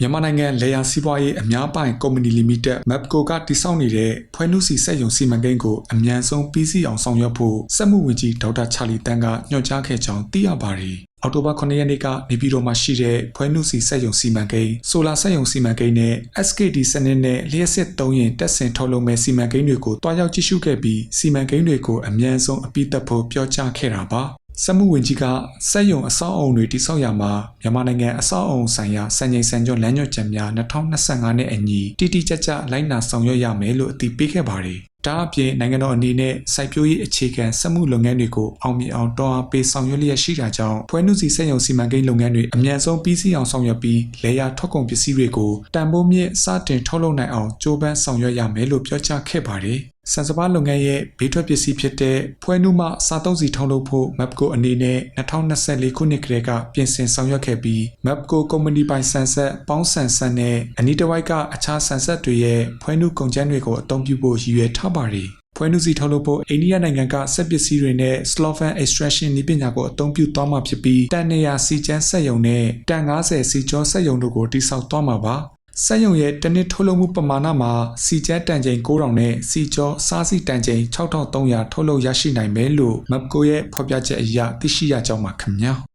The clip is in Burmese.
မြန်မာနိုင်ငံလေယာစီးပွားရေးအများပိုင်ကုမ္ပဏီလီမိတက် MAPCO ကတည်ဆောက်နေတဲ့ဖွဲနုစီစက်ရုံစီမံကိန်းကိုအမြန်ဆုံးပြီးစီးအောင်ဆောင်ရွက်ဖို့စက်မှုဝန်ကြီးဒေါက်တာချာလီတန်းကညွှန်ကြားခဲ့ကြောင်းသိရပါတယ်။အောက်တိုဘာ9ရက်နေ့ကနေပြည်တော်မှာရှိတဲ့ဖွဲနုစီစက်ရုံစီမံကိန်းဆိုလာစက်ရုံစီမံကိန်းနဲ့ SKD စနစ်နဲ့လျှက်စစ်သုံးရင်တက်ဆင်ထုတ်လုပ်မဲ့စီမံကိန်းတွေကိုတွားရောက်ကြည့်ရှုခဲ့ပြီးစီမံကိန်းတွေကိုအမြန်ဆုံးအပြည့်သက်ဖို့ပြောကြားခဲ့တာပါ။ စက်မှုဝင်ကြီးကစက်ရုံအဆောက်အုံတွေတိစောက်ရမှာမြန်မာနိုင်ငံအဆောက်အုံဆိုင်ရာစံချိန်စံညွှန်းလမ်းညွှန်ချက်များ2025နဲ့အညီတိတိကျကျလိုက်နာဆောင်ရွက်ရမယ်လို့အတည်ပြုခဲ့ပါတယ်။ဒါအပြင်နိုင်ငံတော်အနေနဲ့စိုက်ပျိုးရေးအခြေခံစက်မှုလုပ်ငန်းတွေကိုအောင်မြင်အောင်တွန်းအားပေးဆောင်ရွက်လျက်ရှိတာကြောင့်ဖွဲနုစီစက်ရုံစီမံကိန်းလုပ်ငန်းတွေအမြန်ဆုံးပြီးစီးအောင်ဆောင်ရွက်ပြီးလေယာထွက်ကုန်ပစ္စည်းတွေကိုတန်ဖိုးမြင့်စတင်ထုတ်လုပ်နိုင်အောင်ကြိုးပမ်းဆောင်ရွက်ရမယ်လို့ပြောကြားခဲ့ပါတယ်။ ဆန်စပါးလုပ်ငန်းရဲ့ဘေးထွက်ပစ္စည်းဖြစ်တဲ့ဖွဲနုမှစားသုံးစီထုတ်လုပ်ဖို့ MAPCO အနေနဲ့2024ခုနှစ်ကတည်းကပြင်ဆင်ဆောင်ရွက်ခဲ့ပြီး MAPCO ကုမ္ပဏီပိုင်ဆန်ဆက်ပေါင်းဆန်ဆက်နဲ့အနီးတစ်ဝိုက်ကအခြားဆန်ဆက်တွေရဲ့ဖွဲနုကုန်ကျန်းတွေကိုအသုံးပြုဖို့ရည်ရွယ်ထားပါတယ်။ဖွဲနုစီထုတ်လုပ်ဖို့အိန္ဒိယနိုင်ငံကစက်ပစ္စည်းတွေနဲ့ Slovan extraction နည်းပညာကိုအသုံးပြုသွားမှာဖြစ်ပြီးတန်100စီချမ်းစက်ရုံနဲ့တန်90စီကျော်စက်ရုံတို့ကိုတိစောက်သွားမှာပါ။ စက်ရုံရဲ့တနစ်ထုတ်လုပ်မှုပမာဏမှာစီကျန်းတန်ချိန်9000နဲ့စီကျော်စားစီတန်ချိန်6300ထုတ်လုပ်ရရှိနိုင်မယ်လို့ MAPCO ရဲ့ဖော်ပြချက်အရသိရှိရကြောင်းပါခင်ဗျာ။